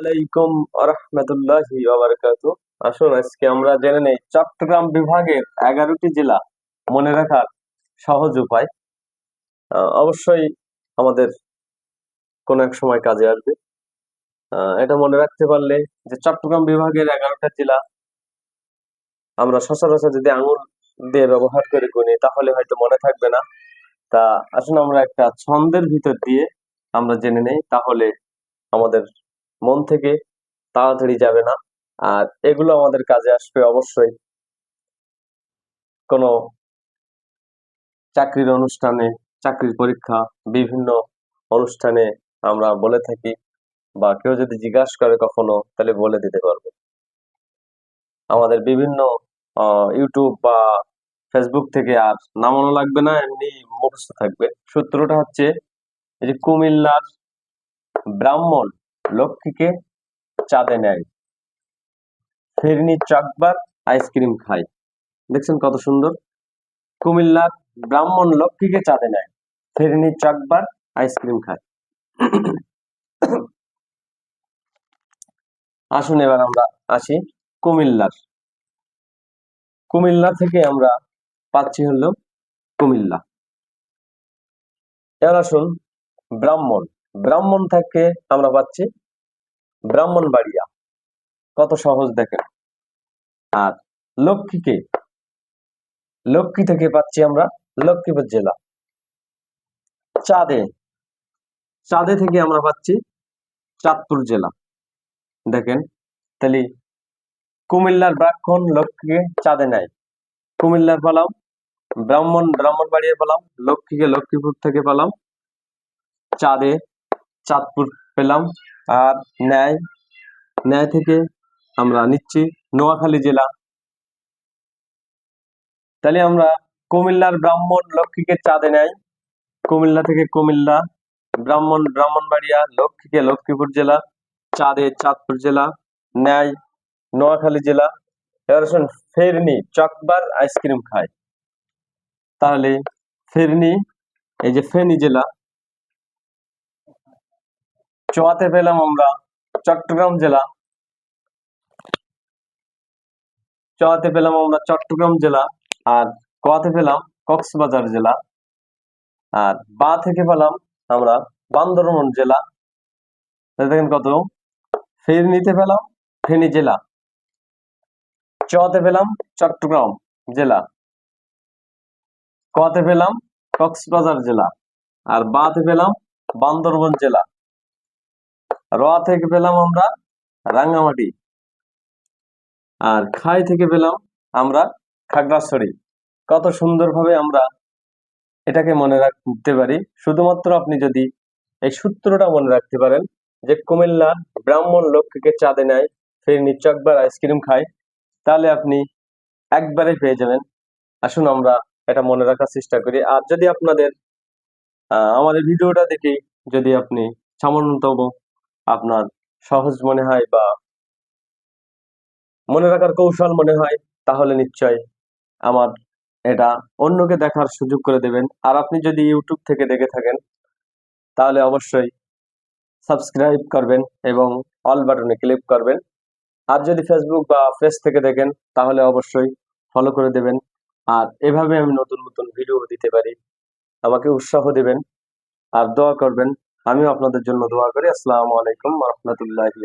আলাইকুম আরহামতুল্লাহি ওয়াবারাকাতু আসুন, আজকে আমরা জেনে নেই চট্টগ্রাম বিভাগের এগারোটি জেলা। মনে রাখার সহজ উপায়। অবশ্যই আমাদের কোনো এক সময় কাজে আসবে। এটা মনে রাখতে পারলে যে চট্টগ্রাম বিভাগের এগারোটা জেলা, আমরা সচরাচর যদি আঙুল দিয়ে ব্যবহার করে গুনি, তাহলে হয়তো মনে থাকবে না। তা আসুন, আমরা একটা ছন্দের ভিতর দিয়ে আমরা জেনে নেই, তাহলে আমাদের মন থেকে তাড়াতাড়ি যাবে না। আর এগুলো আমাদের কাজে আসবে অবশ্যই। কোনো চাকরির অনুষ্ঠানে, চাকরির পরীক্ষা, বিভিন্ন অনুষ্ঠানে আমরা বলে থাকি বা কেউ যদি জিজ্ঞাসা করে কখনো, তাহলে বলে দিতে পারব। আমাদের বিভিন্ন ইউটিউব বা ফেসবুক থেকে আর নামানো লাগবে না, এমনি মুখস্থ থাকবে। সূত্রটা হচ্ছে এই যে কুমিল্লার ব্রাহ্মণ লক্ষ্মীকে চাঁদে নেয়। ফেরনি চাকবার আইসক্রিম খায়। দেখছেন কত সুন্দর? কুমিল্লার ব্রাহ্মণ লক্ষ্মীকে চাঁদে নেয়। ফেরনি চাকবার আইসক্রিম খায়। আসুন এবার আমরা আসি কুমিল্লার। কুমিল্লা থেকে আমরা পাচ্ছি হলো কুমিল্লা। এবার আসুন ব্রাহ্মণ। ব্রাহ্মণ থেকে আমরা পাচ্ছি ব্রাহ্মণবাড়িয়া। কত সহজ দেখেন। আর লক্ষ্মীকে, লক্ষ্মী থেকে পাচ্ছি আমরা লক্ষ্মীপুর জেলা। চাঁদে চাঁদে থেকে আমরা পাচ্ছি চাঁদপুর জেলা। দেখেন, তাহলে কুমিল্লার ব্রাহ্মণ লক্ষ্মীকে চাঁদে নেয়। কুমিল্লার পালাম, ব্রাহ্মণ, ব্রাহ্মণবাড়িয়া পেলাম, লক্ষ্মীকে লক্ষ্মীপুর থেকে পেলাম। চাঁদে, চাঁদপুর পেলাম। আর ন্যায় ন্যায় থেকে আমরা নিচ্ছি নোয়াখালী জেলা। তাহলে আমরা কুমিল্লার ব্রাহ্মণ লক্ষ্মীকে চাঁদে নেয় কুমিল্লা থেকে কুমিল্লা, ব্রাহ্মণ, ব্রাহ্মণবাড়িয়া, লক্ষ্মীকে লক্ষ্মীপুর জেলা, চাঁদে চাঁদপুর জেলা, ন্যায়, নোয়াখালী জেলা। এবার আসুন ফেরনি চকবার আইসক্রিম খায় তাহলে ফেরনি, এই যে ফেনী জেলা চোয়াতে পেলাম আমরা চট্টগ্রাম জেলা। চোয়াতে পেলাম আমরা চট্টগ্রাম জেলা আর কোয়াতে পেলাম কক্সবাজার জেলা। আর বা থেকে পেলাম আমরা বান্দরবন জেলা। দেখেন কত। ফেরনিতে পেলাম ফেনী জেলা। চতে পেলাম চট্টগ্রাম জেলা। কতে পেলাম কক্সবাজার জেলা। আর বাতে পেলাম বান্দরবন জেলা। র থেকে পেলাম আমরা রাঙ্গামাটি। আর খাই থেকে পেলাম আমরা খাগড়াছড়ি। কত সুন্দরভাবে আমরা এটাকে মনে রাখতে পারি। শুধুমাত্র আপনি যদি এই সূত্রটা মনে রাখতে পারেন যে কুমিল্লার ব্রাহ্মণ লক্ষ্মীকে চাঁদে নেয়, ফের নিচকবার আইসক্রিম খায়, তাহলে আপনি একবারে পেয়ে যাবেন। আসুন আমরা এটা মনে রাখার চেষ্টা করি। আর যদি আপনাদের আমাদের ভিডিওটা দেখে যদি আপনি সামান্যতম আপনার সহজ মনে হয় বা মনে রাখার কৌশল মনে হয়, তাহলে নিশ্চয় আমার এটা অন্যকে দেখার সুযোগ করে দেবেন। আর আপনি যদি ইউটিউব থেকে দেখে থাকেন, তাহলে অবশ্যই সাবস্ক্রাইব করবেন এবং অল বাটনে ক্লিক করবেন। আর যদি ফেসবুক বা পেজ থেকে দেখেন, তাহলে অবশ্যই ফলো করে দেবেন। আর এভাবে আমি নতুন নতুন ভিডিও দিতে পারি। আমাকে উৎসাহ দেবেন। আর দোয়া করবেন আমিও আপনাদের জন্য দোয়া করি। আসসালামু আলাইকুম রহমতুল্লাহি